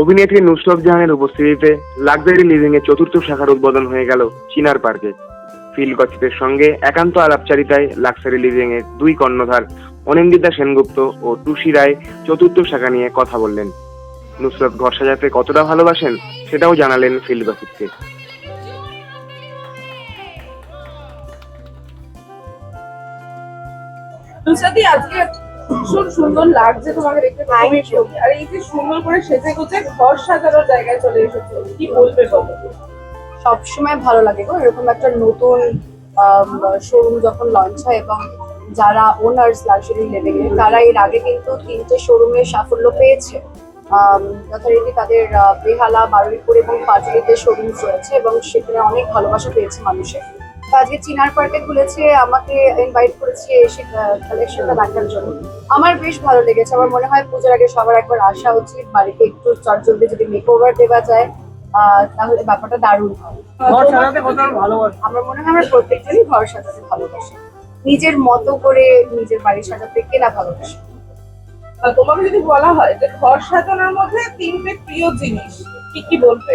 অভিনেত্রী নুসরত জাহানের উপস্থিতিতে লাক্সারি লিভিং এর চতুর্থ শাখার উদ্বোধন হয়ে গেল চিনার পার্কে। ফিল গছিপের সঙ্গে একান্ত আলাপচারিতায় লাক্সারি লিভিং এর দুই কর্ণধার অনিন্দিতা সেনগুপ্ত ও টুসি রায় চতুর্থ শাখা নিয়ে কথা বললেন। নুসরত ঘর সাজাতে কতটা ভালোবাসেন সেটাও জানালেন ফিল গছিপকে তুষাদি আজকে ভীষণ সুন্দর লাগছে তোমাকে দেখতে খুবই আর এই যে সুন্দর করে সেজে গুজে ঘর সাজানোর জায়গায় চলে এসেছ কি বলবে বলো? সবসময় ভালো লাগে গো। এরকম একটা নতুন শোরুম যখন লঞ্চ হয় এবং যারা ওনার্স লাক্সারি লিভিং এর তারা এর আগে কিন্তু তিনটে শোরুমে সাফল্য পেয়েছে। যথারীতি তাদের বেহালা বারুইপুর এবং পাটুলিতে শোরুম রয়েছে এবং সেখানে অনেক ভালোবাসা পেয়েছে মানুষের। তো আজকে চিনার পার্কে খুলেছে আমাকে ইনভাইট করেছে এসে কালেকশনটা দেখার জন্য। আমার বেশ ভালো লেগেছে। আমার মনে হয় পুজোর আগে সবার একবার আসা উচিত বাড়িতে একটু চটজলদি যদি মেক ওভার দেওয়া যায় আহ, তাহলে ব্যাপারটা দারুণ হয়। আমার মনে হয় আমরা প্রত্যেকজনই ঘর সাজাতে ভালোবাসি। নিজের মতো করে নিজের বাড়ি সাজাতে কে না ভালোবাসে তোমাকে যদি বলা হয় যে ঘর সাজানোর মধ্যে তিনটে প্রিয় জিনিস কি কি বলবে?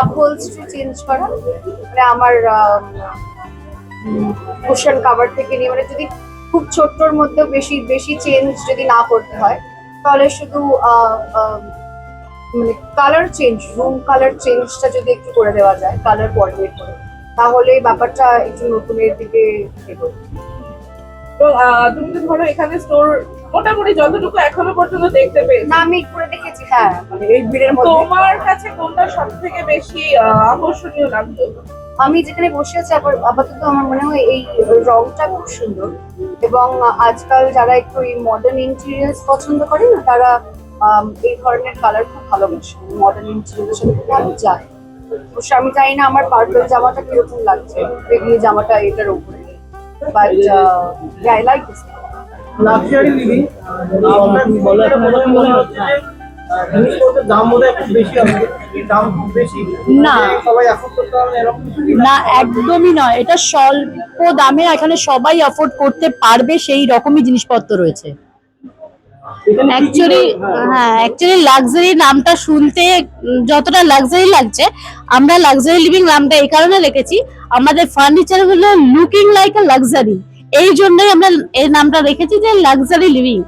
আপহোলস্ট্রি চেঞ্জ করা। মানে আমার কুশন কাভার থেকে নিয়ে মানে যদি খুব ছোট্টর মধ্যে বেশি বেশি চেঞ্জ যদি না করতে হয়, তাহলে শুধু মানে কালার চেঞ্জ রুম কালার চেঞ্জটা যদি একটু করে দেওয়া যায় কালার কোঅর্ডিনেট করে, তাহলে ব্যাপারটা একটু নতুনের দিকে এগোবে তো তুমি তো ধরো এখানে স্টোর মোটামুটি যতটুকু এখনও পর্যন্ত দেখতে পেয়েছি। না আমি করে দেখেছি। হ্যাঁ। মানে এই ভিড়ের মধ্যে। তোমার কাছে কোনটা সব থেকে বেশি আকর্ষণীয় লাগল? আমি যেখানে বসে আছি আবার আপাতত আমার মনে হয় এই রংটা খুব সুন্দর। এবং আজকাল যারা একটু এই মডার্ন ইন্টেরিয়ার্স পছন্দ করে না তারা এই ধরনের কালার খুব ভালোবাসে। মডার্ন ইন্টেরিয়ার্স সাথে খুব ভালো যায় অবশ্য আমি জানি না আমার পার্পল জামাটা কীরকম লাগছে। বেগনি জামাটা এটার উপরে। But I like this luxury living আপনার বলে মনে মনে হচ্ছে যে জিনিসপত্রের দাম বোধ হয় একটু বেশি হবে। দাম বেশি। না। সবাই অ্যাফোর্ড করতে পারবে এরকম না? একদমই নয়। এটা স্বল্প দামে এখানে সবাই অ্যাফোর্ড করতে পারবে সেই রকমই জিনিসপত্র রয়েছে। অ্যাকচুয়ালি হ্যাঁ, অ্যাকচুয়ালি লাক্সারি নামটা শুনতে যতটা লাক্সারি লাগছে আমরা লাক্সারি লিভিং নামটা এই কারণে রেখেছি। আমাদের ফার্নিচারগুলো লুকিং লাইক আ লাক্সারি এই জন্যই আমরা এই নামটা রেখেছি যে লাক্সারি লিভিং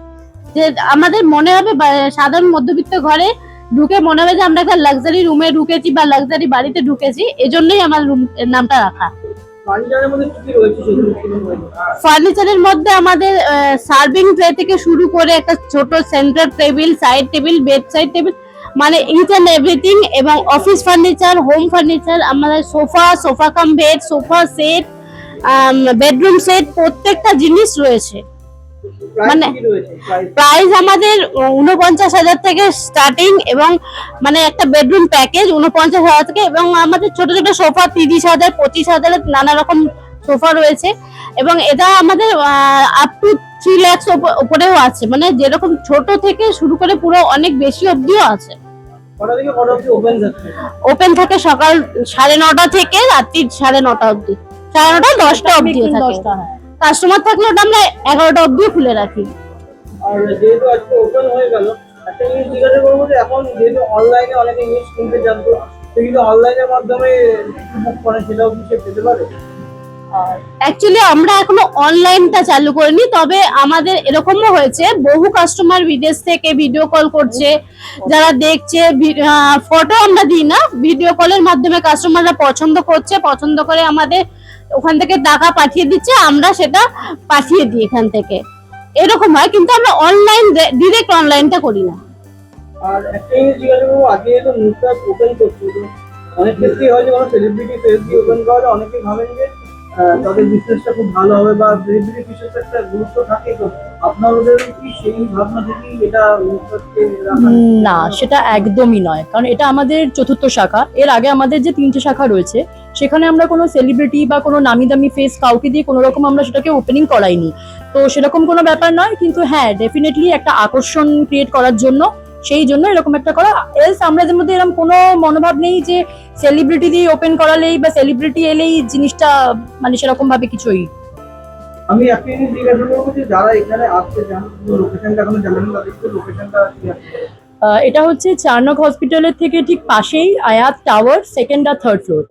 যে আমাদের মনে হবে সাধারণ মধ্যবিত্ত ঘরে ঢুকে মনে হবে যে আমরা একটা লাক্সারি রুমে ঢুকেছি বা লাক্সারি বাড়িতে ঢুকেছি এজন্যই আমার রুম নামটা রাখা। ফার্নিচারের মধ্যে আমাদের সার্ভিং ট্রে থেকে শুরু করে একটা ছোট centre table side table bed side table মানে ইচ অ্যান্ড এভরিথিং এবং অফিস ফার্নিচার হোম ফার্নিচার আমাদের sofa sofa cum bed sofa set bedroom set প্রত্যেকটা জিনিস রয়েছে। মানে- প্রাইস আমাদের উনপঞ্চাশ হাজার থেকে স্টার্টিং এবং মানে একটা বেডরুম প্যাকেজ উনপঞ্চাশ হাজার থেকে এবং আমাদের ছোট ছোট সোফা তিরিশ হাজার পঁচিশ হাজারের নানা রকম সোফা রয়েছে। এবং এটা আমাদের আপ টু থ্রি ল্যাক্স উপরেও আছে। মানে যেরকম ছোট থেকে শুরু করে পুরো অনেক বেশি অবধিও আছে। ওপেন থাকে সকাল সাড়ে নটা থেকে রাত্রি সাড়ে নটা অবধি। সাড়ে নটা দশটা অবধিও থাকে। কাস্টমার থাকলে ওটা আমরা এগারোটা অবধিও খুলে রাখি। আর যেহেতু আজকে ওপেন হয়ে গেল একটা জিনিস জিজ্ঞাসা করব যে এখন যেহেতু অনলাইনে অনেকে জিনিস কিনতে জানতো কিন্তু অনলাইনের মাধ্যমে করে সেটাও কি সে পেতে পারে? অ্যাকচুয়ালি আমরা এখনও অনলাইনটা চালু করিনি তবে আমাদের এরকমও হয়েছে বহু কাস্টমার বিদেশ থেকে ভিডিও কল করছে যারা দেখছে ফটো আমরা দিই না ভিডিও কলের মাধ্যমে কাস্টমাররা পছন্দ করছে পছন্দ করে আমাদের ওখান থেকে টাকা পাঠিয়ে দিচ্ছে, আমরা সেটা পাঠিয়ে দিই এখান থেকে। এরকম হয়, কিন্তু আমরা অনলাইন ডিরেক্ট অনলাইনটা করি না। আর একটা জিনিস জিজ্ঞাসা করব তো মুখটা ওপেন করছি অনেক হয় যে কোনো সেলিব্রিটি ফেস দিয়ে ওপেন করা অনেকে ভাবেন যে তাদের বিজনেসটা খুব ভালো হবে বা সেলিব্রিটি একটা গুরুত্ব থাকে তো। রাখা না, সেটা একদমই নয়। কারণ এটা আমাদের চতুর্থ শাখা। এর আগে আমাদের যে তিনটে শাখা রয়েছে, সেখানে আমরা কোনো সেলিব্রিটি বা কোনো নামি দামি ফেস কাউকে দিয়ে কোনো রকম আমরা সেটাকে ওপেনিং করাইনি। তো সেরকম কোনো ব্যাপার নয়, কিন্তু হ্যাঁ ডেফিনেটলি একটা আকর্ষণ ক্রিয়েট করার জন্য, সেই জন্য এরকম একটা করা। এলস আমাদের মধ্যে এরকম কোনো মনোভাব নেই যে সেলিব্রিটি দিয়ে ওপেন করালেই বা সেলিব্রিটি এলেই জিনিসটা মানে সেরকম ভাবে কিছুই আমি একটা জিনিস জিজ্ঞাসা করব যে যারা এখানে আসতে চান লোকেশনটা এখনও জানেন না দেখতে লোকেশনটা এটা হচ্ছে চার্নক হসপিটালের থেকে ঠিক পাশেই আয়াত টাওয়ার সেকেন্ড আর থার্ড ফ্লোর